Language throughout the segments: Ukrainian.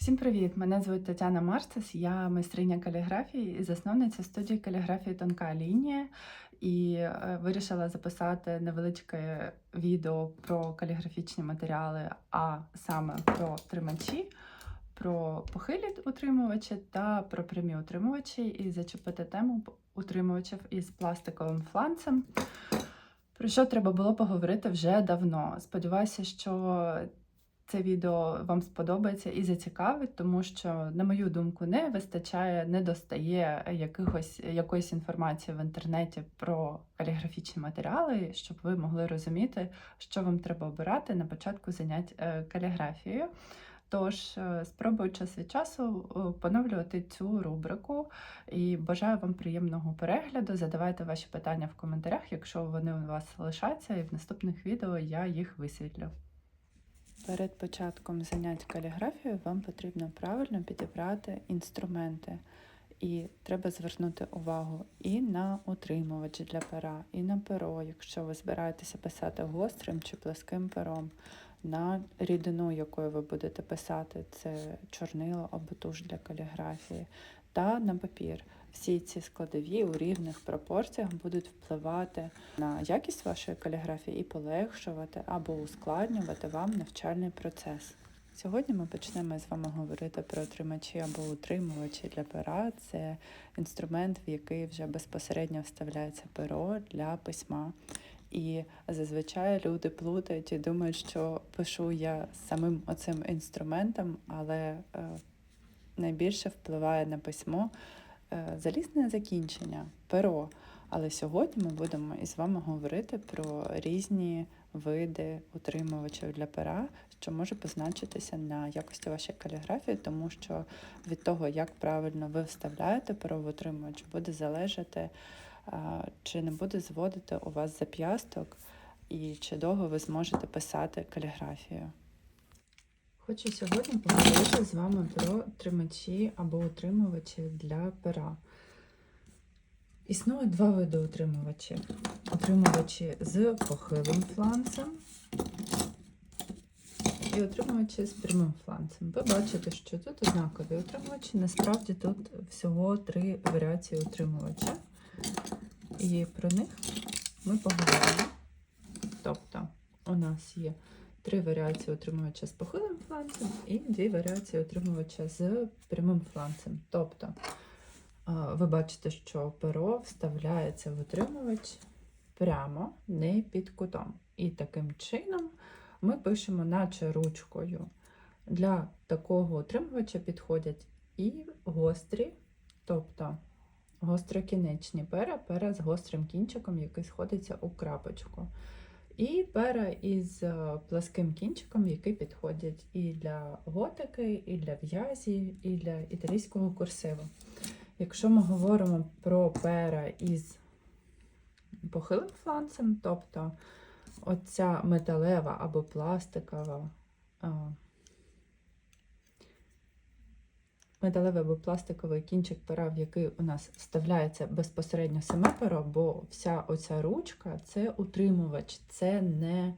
Всім привіт! Мене звуть Тетяна Марцес, я майстриня каліграфії і засновниця студії каліграфії Тонка лінія. І е, вирішила записати невеличке відео про каліграфічні матеріали, а саме про тримачі, про похилі утримувачі та про прямі утримувачі, і зачепити тему утримувачів із пластиковим фланцем. Про що треба було поговорити вже давно. Сподіваюся, що це відео вам сподобається і зацікавить, тому що, на мою думку, не вистачає, не достає якихось, якоїсь інформації в інтернеті про каліграфічні матеріали, щоб ви могли розуміти, що вам треба обирати на початку занять е, каліграфією. Тож, е, спробую час від часу е, поновлювати цю рубрику і бажаю вам приємного перегляду. Задавайте ваші питання в коментарях, якщо вони у вас лишаться, і в наступних відео я їх висвітлю. Перед початком занять каліграфією вам потрібно правильно підібрати інструменти. І треба звернути увагу і на утримувач для пера, і на перо, якщо ви збираєтеся писати гострим чи плоским пером, на рідину, якою ви будете писати, це чорнило або туш для каліграфії, та на папір. Всі ці складові у рівних пропорціях будуть впливати на якість вашої каліграфії і полегшувати або ускладнювати вам навчальний процес. Сьогодні ми почнемо з вами говорити про тримачі або утримувачі для пера. Це інструмент, в який вже безпосередньо вставляється перо для письма. І зазвичай люди плутають і думають, що пишу я самим оцим інструментом, але е, найбільше впливає на письмо залізне закінчення, перо. Але сьогодні ми будемо із вами говорити про різні види утримувачів для пера, що може позначитися на якості вашої каліграфії, тому що від того, як правильно ви вставляєте перо в утримувач, буде залежати, чи не буде зводити у вас зап'ясток і чи довго ви зможете писати каліграфію. Хочу сьогодні поговорити з вами про тримачі або утримувачі для пера. Існує два види утримувачів. Утримувачі з похилим фланцем і утримувачі з прямим фланцем. Ви бачите, що тут однакові утримувачі, насправді тут всього три варіації утримувача. І про них ми поговоримо. Тобто, у нас є три варіації отримувача з похилим фланцем і дві варіації отримувача з прямим фланцем. Тобто ви бачите, що перо вставляється в отримувач прямо, не під кутом. І таким чином ми пишемо, наче ручкою. Для такого отримувача підходять і гострі, тобто гострокінечні пера, пера з гострим кінчиком, який сходиться у крапочку. І пера із е, пласким кінчиком, які підходять і для готики, і для в'язі, і для італійського курсиву. Якщо ми говоримо про пера із похилим фланцем, тобто оця металева або пластикова е, металевий або пластиковий кінчик пера, в який у нас вставляється безпосередньо саме перо, бо вся оця ручка це утримувач, це не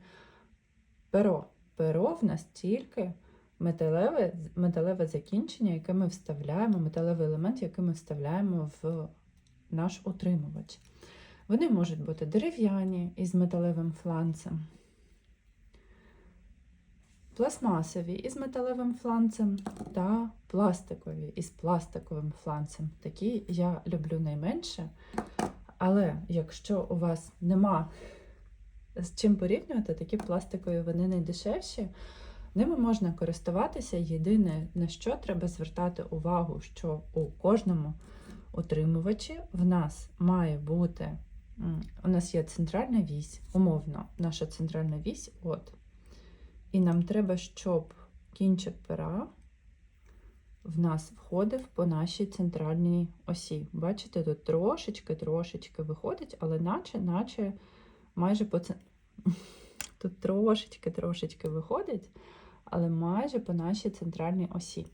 перо. Перо в нас тільки металеве металеве закінчення, яке ми вставляємо, металевий елемент, який ми вставляємо в наш утримувач. Вони можуть бути дерев'яні із металевим фланцем пластмасові із металевим фланцем та пластикові із пластиковим фланцем. Такі я люблю найменше. Але якщо у вас нема з чим порівнювати, такі пластикові вони найдешевші. Ними можна користуватися. Єдине, на що треба звертати увагу, що у кожному утримувачі в нас має бути, у нас є центральна вісь, умовно, наша центральна вісь, от, і нам треба, щоб кінчик пера в нас входив по нашій центральній осі. Бачите, тут трошечки-трошечки виходить, але наче наче майже по тут трошечки-трошечки виходить, але майже по нашій центральній осі.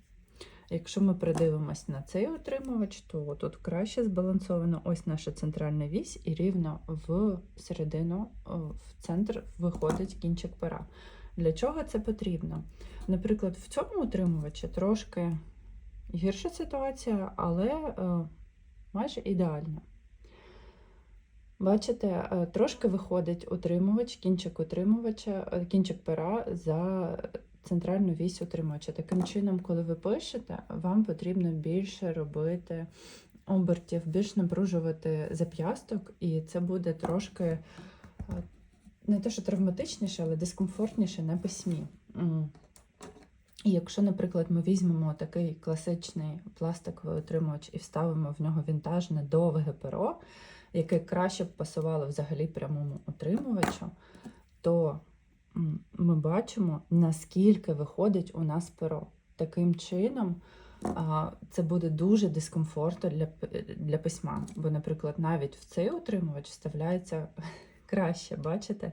Якщо ми придивимось на цей утримувач, то тут краще збалансовано ось наша центральна вісь, і рівно в середину, в центр виходить кінчик пера. Для чого це потрібно? Наприклад, в цьому утримувачі трошки гірша ситуація, але е, майже ідеальна. Бачите, е, трошки виходить утримувач, кінчик утримувача, е, кінчик пера за центральну вісь утримувача. Таким чином, коли ви пишете, вам потрібно більше робити обертів, більш напружувати зап'ясток, і це буде трошки не те, що травматичніше, але дискомфортніше на письмі. І якщо, наприклад, ми візьмемо такий класичний пластиковий утримувач і вставимо в нього вінтажне довге перо, яке краще б пасувало взагалі прямому утримувачу, то ми бачимо, наскільки виходить у нас перо. Таким чином, це буде дуже дискомфортно для, для письма. Бо, наприклад, навіть в цей утримувач вставляється краще, бачите,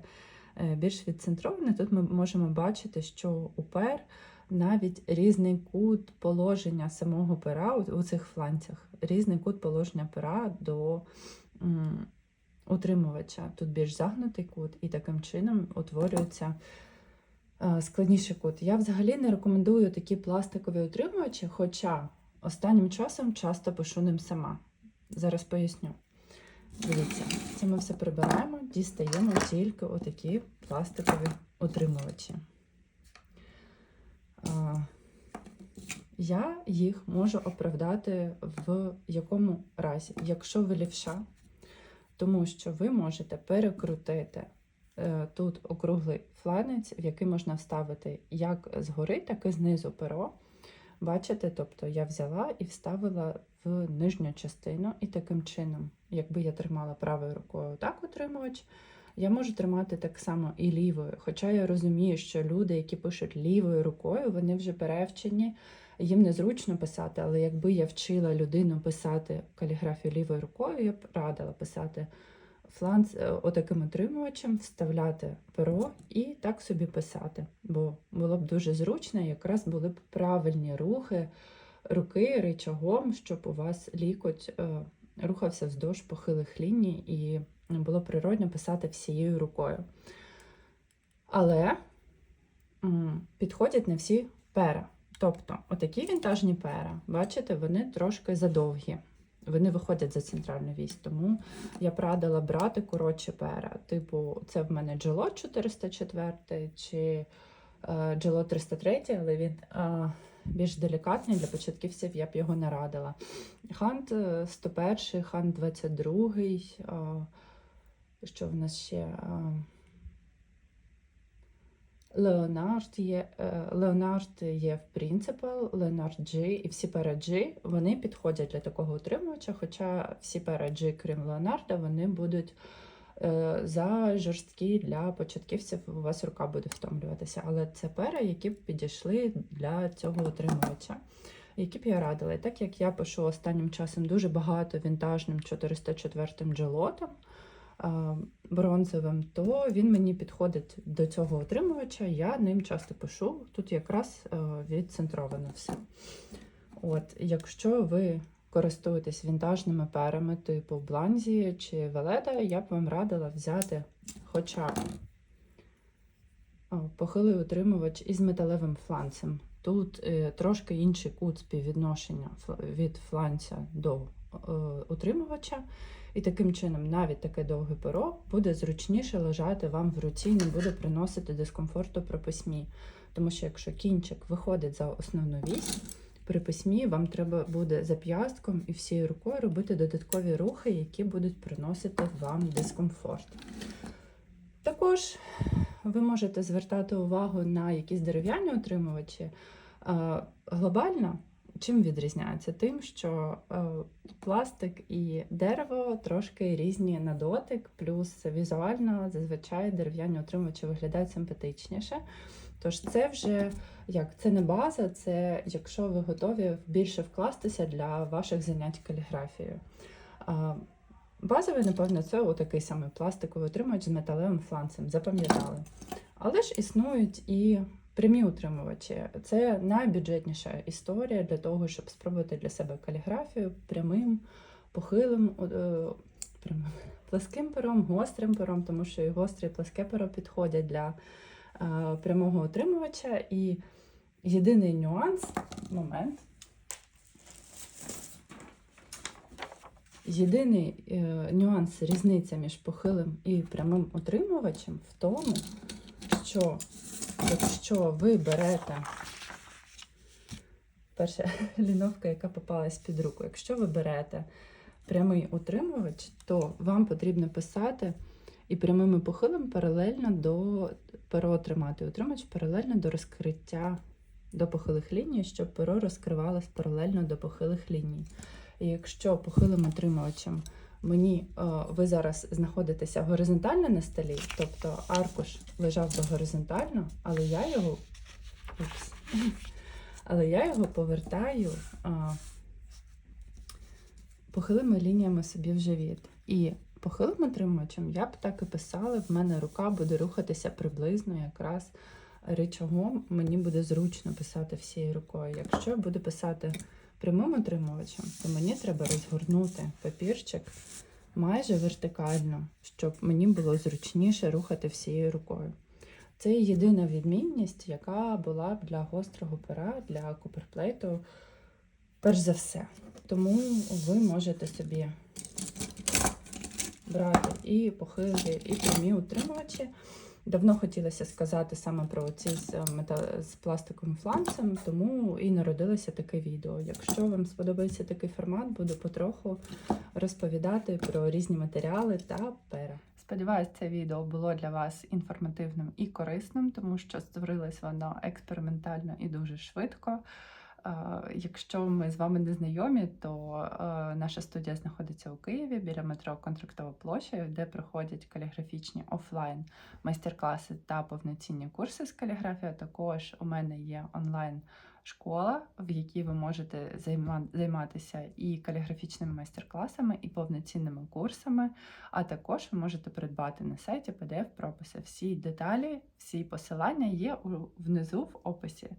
більш відцентроване. Тут ми можемо бачити, що у пер навіть різний кут положення самого пера у, у цих фланцях, різний кут положення пера до утримувача. Тут більш загнутий кут, і таким чином утворюється е, складніший кут. Я взагалі не рекомендую такі пластикові утримувачі, хоча останнім часом часто пишу ним сама. Зараз поясню. Дивіться, це ми все прибираємо, дістаємо тільки отакі пластикові утримувачі. А, Я їх можу оправдати в якому разі, якщо ви лівша, тому що ви можете перекрутити е, тут округлий фланець, в який можна вставити як згори, так і знизу перо. Бачите, тобто я взяла і вставила в нижню частину, і таким чином, якби я тримала правою рукою так утримувач, я можу тримати так само і лівою. Хоча я розумію, що люди, які пишуть лівою рукою, вони вже перевчені, їм незручно писати, але якби я вчила людину писати каліграфію лівою рукою, я б радила писати фланц е, отаким утримувачем, вставляти перо і так собі писати. Бо було б дуже зручно, якраз були б правильні рухи руки рычагом, щоб у вас лікоть е, рухався вздовж похилих ліній і було природно писати всією рукою. Але підходять не всі пера. Тобто, отакі вінтажні пера, бачите, вони трошки задовгі. Вони виходять за центральну вісь, тому я б радила брати коротші пера. Типу, це в мене джело 404 чи е, джело 303, але він е, більш делікатний для початківців, я б його не радила. Хант е, 101, хант 22, е, що в нас ще? Е, Леонард є, е, Леонард є в Principal, Леонард G і всі пера G, вони підходять для такого утримувача, хоча всі пера G, крім Леонарда, вони будуть е, за жорсткі для початківців, у вас рука буде втомлюватися. Але це пера, які б підійшли для цього утримувача, які б я радила. І так як я пишу останнім часом дуже багато вінтажним 404 джелотом, бронзовим, то він мені підходить до цього отримувача. Я ним часто пишу. Тут якраз е, відцентровано все. От, Якщо ви користуєтесь вінтажними перами типу Бланзі чи Веледа, я б вам радила взяти хоча б похилий утримувач із металевим фланцем. Тут е, трошки інший кут співвідношення від фланця до е, утримувача. І таким чином навіть таке довге перо буде зручніше лежати вам в руці, і не буде приносити дискомфорту при письмі. Тому що якщо кінчик виходить за основну вісь, при письмі вам треба буде зап'ястком і всією рукою робити додаткові рухи, які будуть приносити вам дискомфорт. Також ви можете звертати увагу на якісь дерев'яні утримувачі. Е, Глобально чим відрізняється? Тим, що е, пластик і дерево трошки різні на дотик, плюс візуально зазвичай дерев'яні утримувачі виглядають симпатичніше. Тож це вже як це не база, це якщо ви готові більше вкластися для ваших занять каліграфією. Базовий, напевно, це отакий самий пластиковий утримувач з металевим фланцем, запам'ятали. Але ж існують і прямі утримувачі. Це найбюджетніша історія для того, щоб спробувати для себе каліграфію прямим, похилим, е, прямим пласким пером, гострим пером, тому що і гостре, і пласке перо підходять для прямого отримувача. І єдиний нюанс, момент. Єдиний е, нюанс, різниця між похилим і прямим отримувачем в тому, що якщо ви берете перша ліновка, яка попалась під руку, якщо ви берете прямий утримувач, то вам потрібно писати і прямим і похилим паралельно до перо тримати утримач паралельно до розкриття до похилих ліній, щоб перо розкривалось паралельно до похилих ліній. І якщо похилим утримувачем мені е, ви зараз знаходитеся горизонтально на столі, тобто аркуш лежав би горизонтально, але я його упс, але я його повертаю а, похилими лініями собі в живіт. І похилим утримувачем я б так і писала, в мене рука буде рухатися приблизно якраз речагом, мені буде зручно писати всією рукою. Якщо я буду писати прямим утримувачем, то мені треба розгорнути папірчик майже вертикально, щоб мені було зручніше рухати всією рукою. Це єдина відмінність, яка була б для гострого пера, для куперплейту, перш за все. Тому ви можете собі брати і похилі, і прямі утримувачі. Давно хотілося сказати саме про ці з, мета... з пластиковим фланцем, тому і народилося таке відео. Якщо вам сподобається такий формат, буду потроху розповідати про різні матеріали та пера. Сподіваюсь, це відео було для вас інформативним і корисним, тому що створилось воно експериментально і дуже швидко. Е, Якщо ми з вами не знайомі, то е, наша студія знаходиться у Києві біля метро Контрактова площа, де проходять каліграфічні офлайн майстер-класи та повноцінні курси з каліграфії. Також у мене є онлайн школа, в якій ви можете займатися і каліграфічними майстер-класами, і повноцінними курсами. А також ви можете придбати на сайті PDF-прописи. Всі деталі, всі посилання є внизу в описі.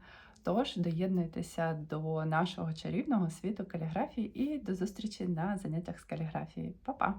Тож доєднуйтеся до нашого чарівного світу каліграфії і до зустрічі на заняттях з каліграфії. Па-па!